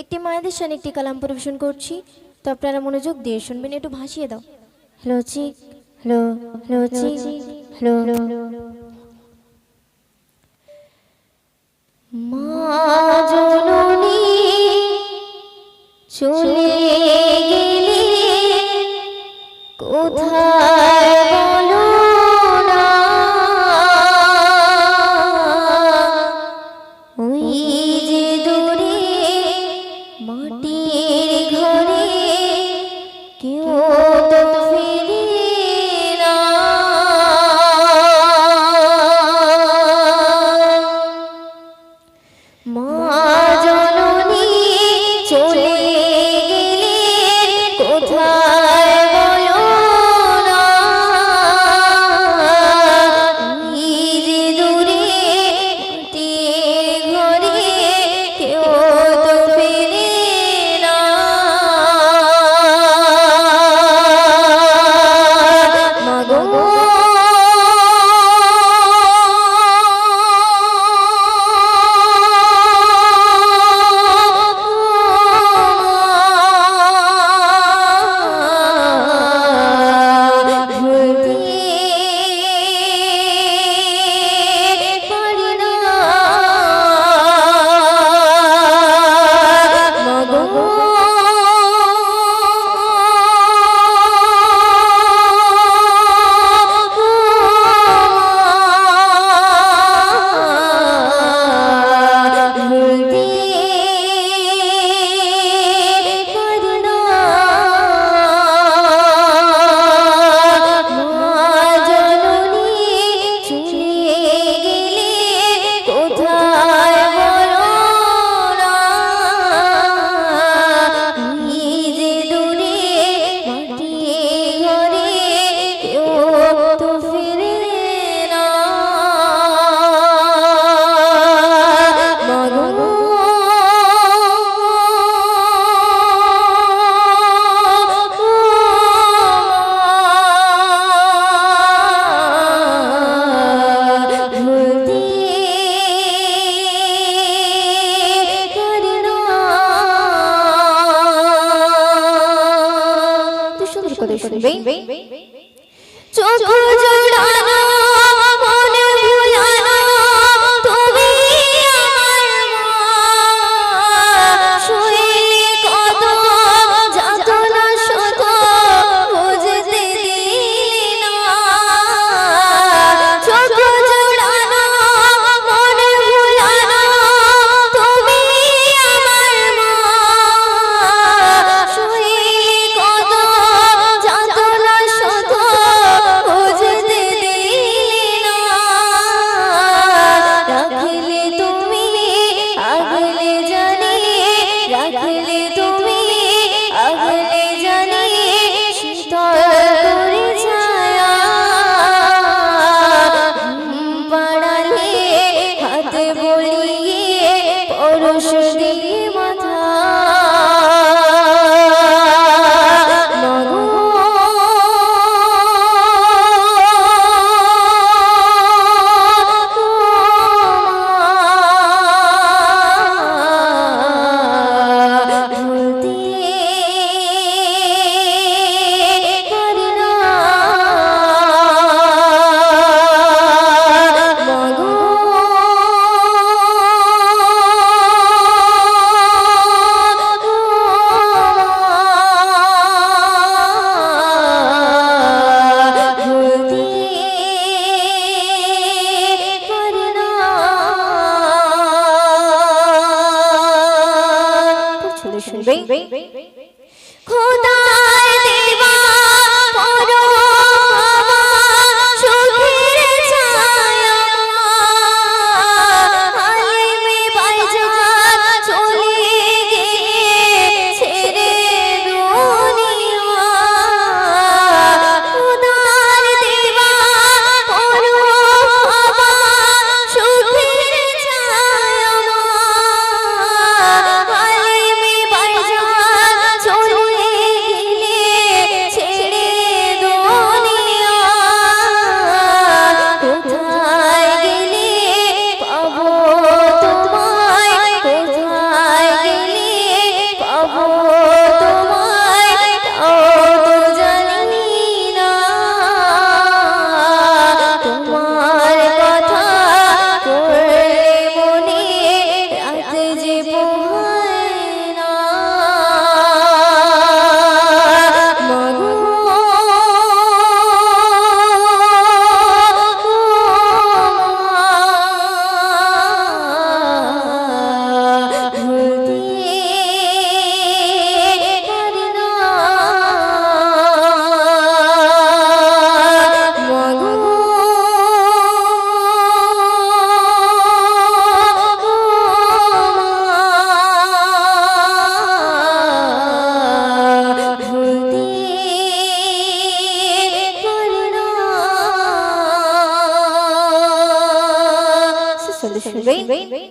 একটি মায়ের সান একটি কালাম পরিবেশন করছি। তো আপনারা মনোযোগ দিয়ে শুনবেন, একটু ভাসিয়ে দাও। Hello, check. Hello hello, check. Hello মা করে শুনবে। চোখ জোড়ানো Vem, vem, vem.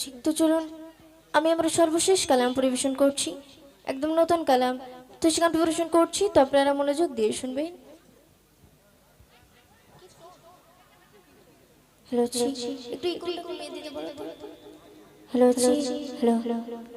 চিক তো চলুন আমি আমার সর্বশেষ কালাম পরিবেশন করছি। একদম নতুন কালাম। তো সেখান পরিবেশন করছি তো আপনারা মনোযোগ দিয়ে শুনবেন। Hello hello hello.